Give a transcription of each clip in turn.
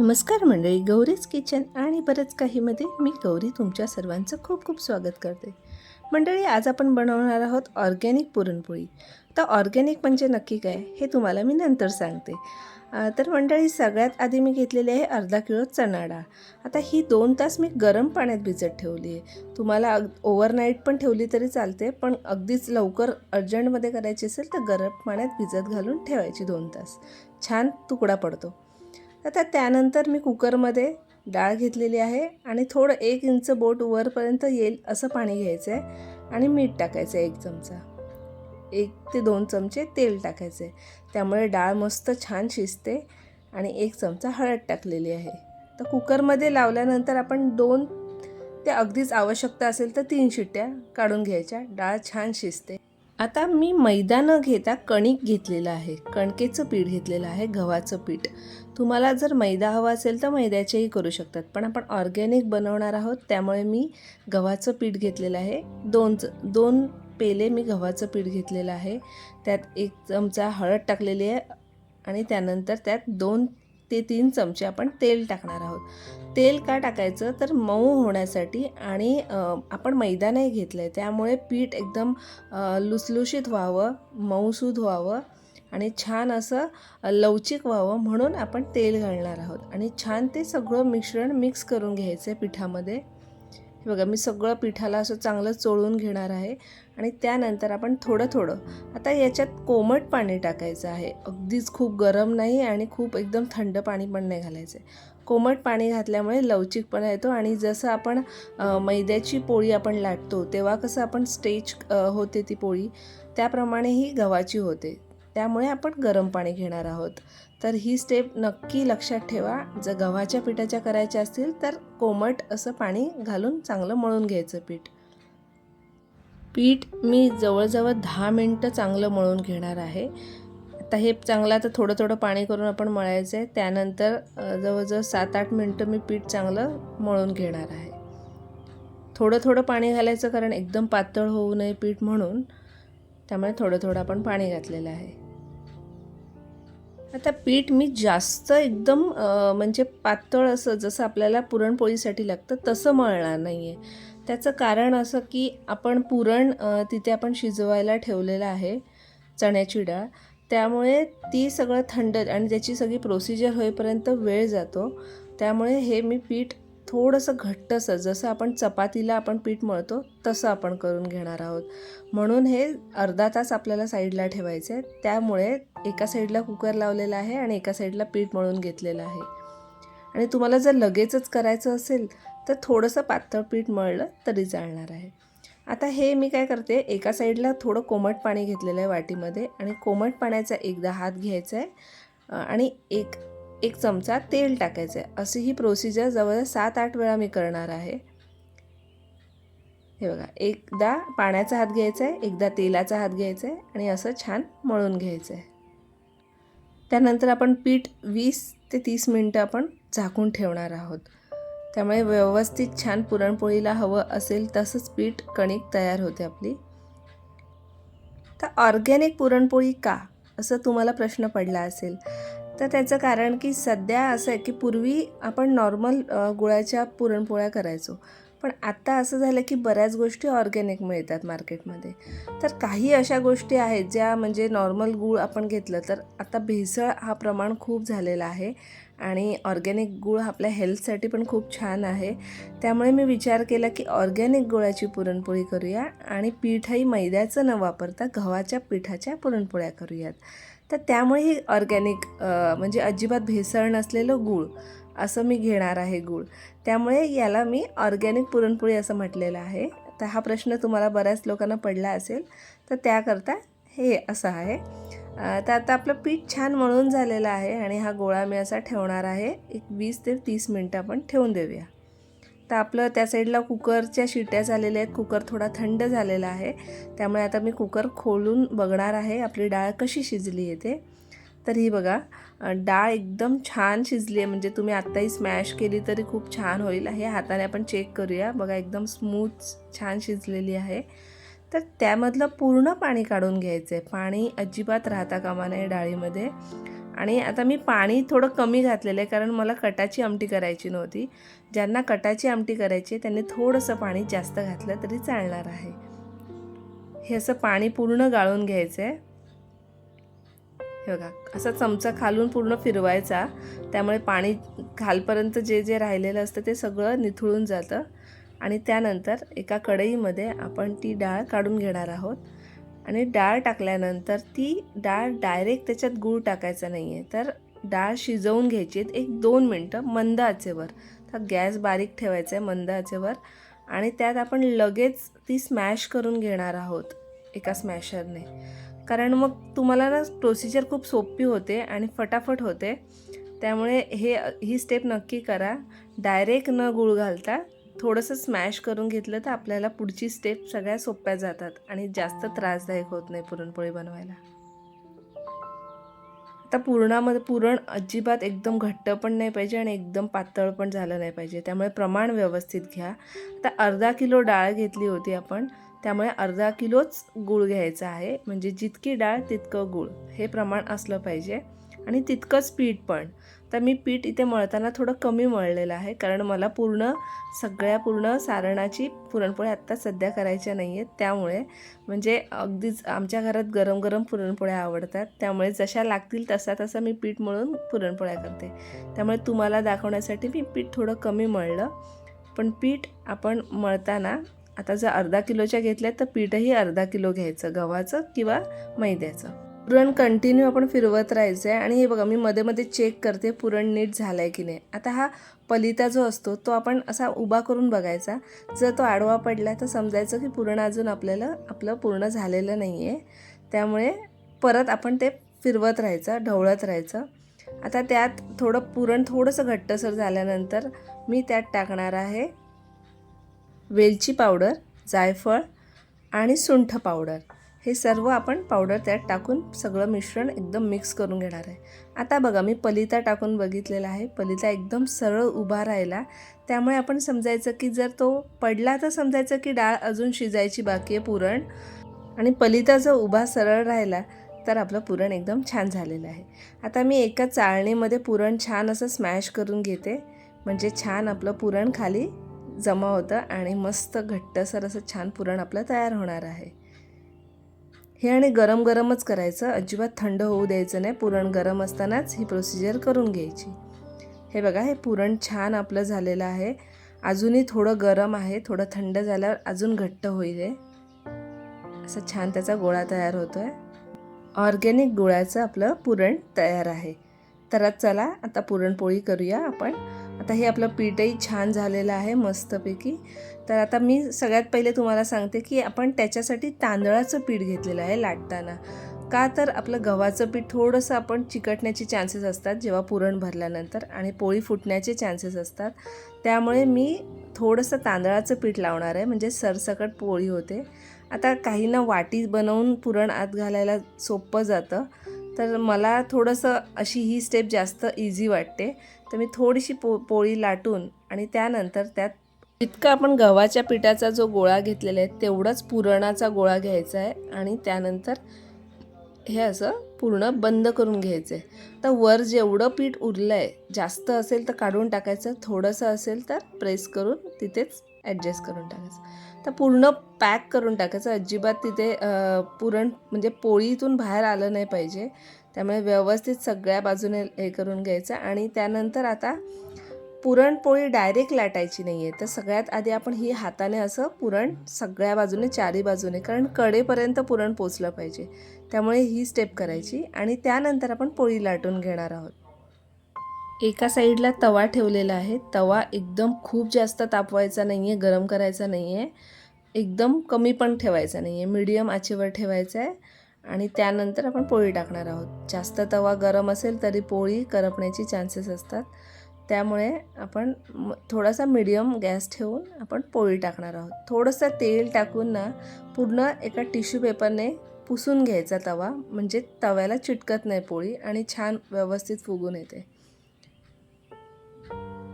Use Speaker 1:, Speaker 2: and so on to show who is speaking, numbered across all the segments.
Speaker 1: नमस्कार मंडळी गौरीज किचन आणि बरंच काहीमध्ये मी गौरी तुमच्या सर्वांचं खूप खूप स्वागत करते. मंडळी आज आपण बनवणार आहोत ऑर्गॅनिक पुरणपोळी. तर ऑर्गॅनिक म्हणजे नक्की काय हे तुम्हाला मी नंतर सांगते. तर मंडळी सगळ्यात आधी मी घेतलेली आहे अर्धा किलो चणाडा. आता ही दोन तास मी गरम पाण्यात भिजत ठेवली आहे. तुम्हाला अग ओव्हरनाईट पण ठेवली तरी चालते पण अगदीच लवकर अर्जंटमध्ये करायची असेल तर गरम पाण्यात भिजत घालून ठेवायची दोन तास. छान तुकडा पडतो. आता त्यानंतर मी कुकरमध्ये डाळ घेतलेली आहे आणि थोडं एक इंच बोट वरपर्यंत येईल असं पाणी घ्यायचं आहे आणि मीठ टाकायचं आहे एक चमचा. एक ते दोन चमचे तेल टाकायचे आहे. त्यामुळे डाळ मस्त छान शिजते आणि एक चमचा हळद टाकलेली आहे. तर कुकरमध्ये लावल्यानंतर आपण दोन ते अगदीच आवश्यकता असेल तर तीन शिट्ट्या काढून घ्यायच्या. डाळ छान शिजते. आता मी मैदा न घेता कणिक घेतलेलं आहे कणकेचं पीठ घेतलेलं आहे गव्हाचं पीठ. तुम्हाला जर मैदा हवा असेल तर मैद्याचेही करू शकतात पण आपण ऑर्गॅनिक बनवणार आहोत त्यामुळे मी गव्हाचं पीठ घेतलेलं आहे. दोन दोन पेले मी गव्हाचं पीठ घेतलेलं आहे. त्यात एक चमचा हळद टाकलेली आहे आणि त्यानंतर त्यात दोन ते तीन चमचे आपण तेल टाकणार आहोत. तेल का टाकायचं? तर मऊ होण्यासाठी आणि आपण मैदा नाही घेतलं आहे त्यामुळे पीठ एकदम लुसलुशीत व्हावं मऊसूद व्हावं आणि छान असं लवचिक व्हावं म्हणून आपण तेल घालणार आहोत. आणि छान ते सगळं मिश्रण मिक्स करून घ्यायचं आहे पिठामध्ये. बघा मी सगळं पिठाला असं चांगलं चोळून घेणार आहे आणि त्यानंतर आपण थोडं थोडं आता याच्यात कोमट पाणी टाकायचं आहे. अगदीच खूप गरम नाही आणि खूप एकदम थंड पाणी पण नाही घालायचं आहे कोमट पाणी घातल्यामुळे लवचिकपणा येतो आणि जसं आपण मैद्याची पोळी आपण लाटतो तेव्हा कसं आपण स्टेज होते ती पोळी त्याप्रमाणे ही गव्हाची होते. त्यामुळे आपण गरम पाणी घेणार आहोत. तर ही स्टेप नक्की लक्षात ठेवा. जर गव्हाच्या पिठाच्या करायच्या असतील तर कोमट असं पाणी घालून चांगलं मळून घ्यायचं पीठ. पीठ मी जवळजवळ दहा मिनटं चांगलं मळून घेणार आहे. आता हे चांगलं आता थोडं थोडं पाणी करून आपण मळायचं आहे. त्यानंतर जवळजवळ सात आठ मिनटं मी पीठ चांगलं मळून घेणार आहे. थोडं थोडं पाणी घालायचं कारण एकदम पातळ होऊ नये पीठ म्हणून. त्यामुळे थोडं थोडं आपण पाणी घातलेलं आहे. आता पीठ मी जास्त एकदम म्हणजे पातळ असं जसं आपल्याला पुरणपोळीसाठी लागतं तसं मळणार नाही आहे त्याचं कारण असं की आपण पुरण तिथे आपण शिजवायला ठेवलेलं आहे चण्याची डाळ. त्यामुळे ती सगळं थंड आणि त्याची सगळी प्रोसिजर होईपर्यंत वेळ जातो. त्यामुळे हे मी पीठ थोडंसं घट्टसं जसं आपण चपातीला आपण पीठ मळतो तसं आपण करून घेणार आहोत. म्हणून हे अर्धा तास आपल्याला साईडला ठेवायचं आहे त्यामुळे एका साईडला कुकर लावलेला आहे आणि एका साईडला पीठ मळून घेतलेलं आहे. आणि तुम्हाला जर लगेचच करायचं असेल तर थोडंसं पातळ पीठ मळलं तरी चालणार आहे. आता हे मी काय करते एका साईडला थोडं कोमट पाणी घेतलेलं आहे वाटीमध्ये आणि कोमट पाण्याचा एकदा हात घ्यायचा आहे. आणि एक एक चमचा तेल टाकायचं आहे अशी ही प्रोसिजर जवळ सात आठ वेळा मी करणार आहे. हे बघा एकदा पाण्याचा हात घ्यायचा आहे एकदा तेलाचा हात घ्यायचा आहे आणि असं छान मळून घ्यायचं आहे त्यानंतर आपण पीठ वीस ते तीस मिनटं आपण झाकून ठेवणार आहोत. त्यामुळे व्यवस्थित छान पुरणपोळीला हवं असेल तसंच पीठ कणिक तयार होते आपली. तर ऑर्गॅनिक पुरणपोळी का? असं तुम्हाला प्रश्न पडला असेल. तर त्याचं कारण की सध्या असं आहे की पूर्वी आपण नॉर्मल गुळाच्या पुरणपोळ्या करायचो. पण आत्ता असं झालं की बऱ्याच गोष्टी ऑर्गॅनिक मिळतात मार्केटमध्ये तर काही अशा गोष्टी आहेत ज्या म्हणजे नॉर्मल गूळ आपण घेतलं तर आता भेसळ हा प्रमाण खूप झालेला आहे आणि ऑर्गॅनिक गूळ आपल्या हेल्थसाठी पण खूप छान आहे. त्यामुळे मी विचार केला की ऑर्गॅनिक गुळाची पुरणपोळी करूया आणि पीठही मैद्याचं न वापरता गव्हाच्या पिठाच्या पुरणपोळ्या करूयात. तर त्यामुळे हे ऑर्गॅनिक म्हणजे अजिबात भेसळ नसलेलं गूळ असं मी घेणार आहे गूळ. त्यामुळे याला मी ऑर्गॅनिक पुरणपोळी असं म्हटलेलं आहे. तर हा प्रश्न तुम्हाला बऱ्याच लोकांना पडला असेल तर त्याकरता हे असं आहे. तर आता आपलं पीठ छान मळून झालेलं आहे आणि हा गोळा मी असा ठेवणार आहे. एक वीस ते तीस मिनटं आपण ठेवून देऊया. तर आपलं त्या साईडला कुकरच्या शिट्या झालेल्या आहेत. कुकर थोडा थंड झालेला आहे. त्यामुळे आता मी कुकर खोलून बघणार आहे. आपली डाळ कशी शिजली आहे ते. तर ही बघा डाळ एकदम छान शिजली आहे. म्हणजे तुम्ही आत्ताही स्मॅश केली तरी खूप छान होईल हे हाताने आपण चेक करूया. बघा एकदम स्मूथ छान शिजलेली आहे. तर त्यामधलं पूर्ण पाणी काढून घ्यायचं आहे पाणी अजिबात राहता कामा नये डाळीमध्ये. आणि आता मी पाणी थोडं कमी घातलेलं आहे कारण मला कटाची आमटी करायची नव्हती. ज्यांना कटाची आमटी करायची आहे त्यांनी थोडंसं पाणी जास्त घातलं तरी चालणार आहे. हे असं पाणी पूर्ण गाळून घ्यायचं आहे. हे बघा असा चमचा खालून पूर्ण फिरवायचा. त्यामुळे पाणी खालपर्यंत जे जे राहिलेलं असतं ते सगळं निथळून जातं. आणि त्यानंतर एका कढईमध्ये आपण ती डाळ काढून घेणार आहोत. आणि डाळ टाकल्यानंतर ती डाळ डायरेक्ट त्याच्यात गूळ टाकायचा नाही आहे तर डाळ शिजवून घ्यायची एक दोन मिनटं मंद आचेवर. तर गॅस बारीक ठेवायचा आहे मंद आचेवर. आणि त्यात आपण लगेच ती स्मॅश करून घेणार आहोत एका स्मॅशरने. कारण मग तुम्हाला ना प्रोसिजर खूप सोपी होते आणि फटाफट होते. त्यामुळे हे ही स्टेप नक्की करा. डायरेक्ट न गूळ घालता थोडंसं स्मॅश करून घेतलं तर आपल्याला पुढची स्टेप सगळ्या सोप्या जातात आणि जास्त त्रासदायक होत नाही पुरणपोळी बनवायला. आता पुरणामध्ये पुरण अजिबात एकदम घट्ट पण नाही पाहिजे आणि एकदम पातळ पण झालं नाही पाहिजे. त्यामुळे प्रमाण व्यवस्थित घ्या. आता अर्धा किलो डाळ घेतली होती आपण त्यामुळे अर्धा किलोच गूळ घ्यायचा आहे. म्हणजे जितकी डाळ तितकं गूळ. हे प्रमाण असलं पाहिजे. आणि तितकंच पीठ पण. तर मी पीठ इथे मळताना थोडं कमी मळलेलं आहे कारण मला पूर्ण सगळ्या पूर्ण सारणाची पुरणपोळ्या आत्ता सध्या करायच्या नाही आहेत त्यामुळे म्हणजे अगदीच आमच्या घरात गरम गरम पुरणपोळ्या आवडतात. त्यामुळे जशा लागतील तसा तसा मी पीठ मळून पुरणपोळ्या करते. त्यामुळे तुम्हाला दाखवण्यासाठी मी पीठ थोडं कमी मळलं. पण पीठ आपण मळताना आता जर अर्धा किलोच्या घेतल्या तर पीठही अर्धा किलो घ्यायचं गव्हाचं किंवा मैद्याचं. पुरण कंटिन्यू आपण फिरवत राहायचं आहे आणि हे बघा मी मध्ये मध्ये चेक करते पुरण नीट झालं आहे की नाही. आता हा पलिता जो असतो तो आपण असा उभा करून बघायचा. जर तो आडवा पडला तर समजायचं की पुरण अजून आपल्याला आपलं पूर्ण झालेलं नाही आहे त्यामुळे परत आपण ते फिरवत राहायचं ढवळत राहायचं. आता त्यात थोडं पुरण थोडंसं घट्टसर झाल्यानंतर मी त्यात टाकणार आहे वेलची पावडर जायफळ आणि सुंठ पावडर. हे सर्व आपण पावडर त्यात टाकून सगळं मिश्रण एकदम मिक्स करून घेणार आहे. आता बघा मी पलिता टाकून बघितलेला आहे. पलिता एकदम सरळ उभा राहिला. त्यामुळे आपण समजायचं की जर तो पडला तर समजायचं की डाळ अजून शिजायची बाकी आहे पुरण. आणि पलिता जर उभा सरळ राहिला तर आपलं पुरण एकदम छान झालेलं आहे. आता मी एका चाळणीमध्ये पुरण छान असं स्मॅश करून घेते. म्हणजे छान आपलं पुरण खाली जमा होतं आणि मस्त घट्टसर असं छान पुरण आपलं तयार होणार आहे. हे आणि गरम गरमच करायचं. अजिबात थंड होऊ द्यायचं नाही. पुरण गरम असतानाच ही प्रोसिजर करून घ्यायची. हे बघा हे पुरण छान आपलं झालेलं आहे. अजूनही थोडं गरम आहे. थोडं थंड झाल्यावर अजून घट्ट होईल हे. असं छान त्याचा गोळा तयार होतो आहे ऑर्गॅनिक गुळाचं आपलं पुरण तयार आहे. तर चला आता पुरणपोळी करूया आपण. आता हे आपलं पीठही छान झालेलं आहे मस्तपैकी. तर आता मी सगळ्यात पहिले तुम्हाला सांगते की आपण त्याच्यासाठी तांदळाचं पीठ घेतलेलं आहे लाटताना. का तर आपलं गव्हाचं पीठ थोडंसं आपण चिकटण्याचे चान्सेस असतात जेव्हा पुरण भरल्यानंतर आणि पोळी फुटण्याचे चान्सेस असतात. त्यामुळे मी थोडंसं तांदळाचं पीठ लावणार आहे म्हणजे सरसकट पोळी होते. आता काहींना वाटी बनवून पुरण आत घालायला सोपं जातं तर मला थोडंसं अशी ही स्टेप जास्त इझी वाटते. तर मी थोडीशी पो पोळी लाटून आणि त्यानंतर त्यात जितका आपण गव्हाच्या पिठाचा जो गोळा घेतलेला आहे तेवढाच पुरणाचा गोळा घ्यायचा आहे आणि त्यानंतर हे असं पूर्ण बंद करून घ्यायचं. आहे तर वर जेवढं पीठ उरलं आहे जास्त असेल तर काढून टाकायचं थोडंसं असेल तर प्रेस करून तिथेच ॲडजस्ट करून टाकायचं. तर पूर्ण पॅक करून टाकायचं. अजिबात तिथे पुरण म्हणजे पोळीतून बाहेर आलं नाही पाहिजे. त्यामुळे व्यवस्थित सगळ्या बाजूने हे करून घ्यायचं. आणि त्यानंतर आता पुरणपोळी डायरेक्ट लाटायची नाही आहे तर सगळ्यात आधी आपण ही हाताने असं पुरण सगळ्या बाजूने चारी बाजूने कारण कडेपर्यंत पुरण पोचलं पाहिजे. त्यामुळे ही स्टेप करायची आणि त्यानंतर आपण पोळी लाटून घेणार आहोत. एका साईडला तवा ठेवलेला आहे. तवा एकदम खूप जास्त तापवायचा नाही आहे गरम करायचा नाही आहे एकदम कमी पण ठेवायचा नाही आहे मीडियम आचेवर ठेवायचा आहे. आणि त्यानंतर आपण पोळी टाकणार आहोत. जास्त तवा गरम असेल तरी पोळी करपण्याची चान्सेस असतात. त्यामुळे आपण थोडासा मिडियम गॅस ठेवून आपण पोळी टाकणार आहोत. थोडंसं तेल टाकून ना पूर्ण एका टिश्यू पेपरने पुसून घ्यायचा तवा म्हणजे तव्याला चिटकत नाही पोळी आणि छान व्यवस्थित फुगून येते.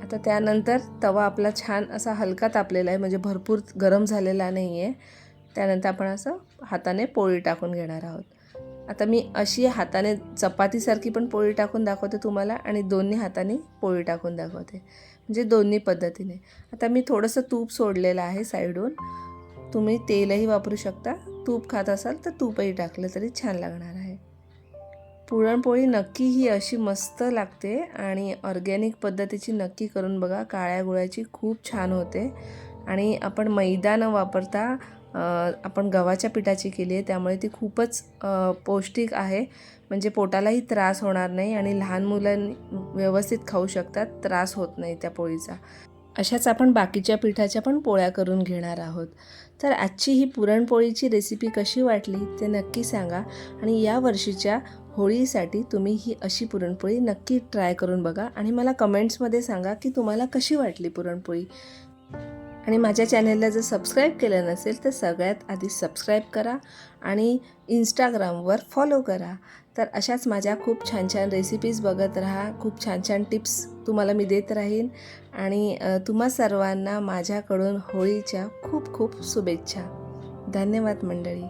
Speaker 1: आता त्यानंतर तवा आपला छान असा हलका तापलेला आहे म्हणजे भरपूर गरम झालेला नाही आहे त्यानंतर आपण असं हाताने पोळी टाकून घेणार आहोत. आता मी अशी हाताने चपातीसारखी पण पोळी टाकून दाखवते तुम्हाला आणि दोन्ही हाताने पोळी टाकून दाखवते. म्हणजे दोन्ही पद्धतीने. आता मी थोडंसं तूप सोडलेलं आहे साईडून तुम्ही तेलही वापरू शकता. तूप खात असाल तर तूपही टाकलं तरी छान लागणार आहे. पुरणपोळी नक्की ही अशी मस्त लागते आणि ऑर्गॅनिक पद्धतीची नक्की करून बघा. काळ्या गुळाची खूप छान होते. आणि आपण मैदा न वापरता आपण गव्हाच्या पिठाची केली आहे त्यामुळे ती खूपच पौष्टिक आहे. म्हणजे पोटालाही त्रास होणार नाही आणि लहान मुलं व्यवस्थित खाऊ शकतात त्रास होत नाही त्या पोळीचा. अशाच आपण बाकीच्या पिठाच्या पण पोळ्या करून घेणार आहोत. तर आजची ही पुरणपोळीची रेसिपी कशी वाटली ते नक्की सांगा आणि या वर्षीच्या होळीसाठी तुम्ही ही अशी पुरणपोळी नक्की ट्राय करून बघा आणि मला कमेंट्समध्ये सांगा की तुम्हाला कशी वाटली पुरणपोळी. आणि माझ्या चॅनलला जर सबस्क्राईब केलं नसेल तर सगळ्यात आधी सबस्क्राईब करा आणि इंस्टाग्रामवर फॉलो करा. तर अशाच माझ्या खूप छान छान रेसिपीज बघत राहा. खूप छान छान टिप्स तुम्हाला मी देत राहीन. आणि तुम्हा सर्वांना माझ्याकडून होळीच्या खूप खूप शुभेच्छा. धन्यवाद मंडळी.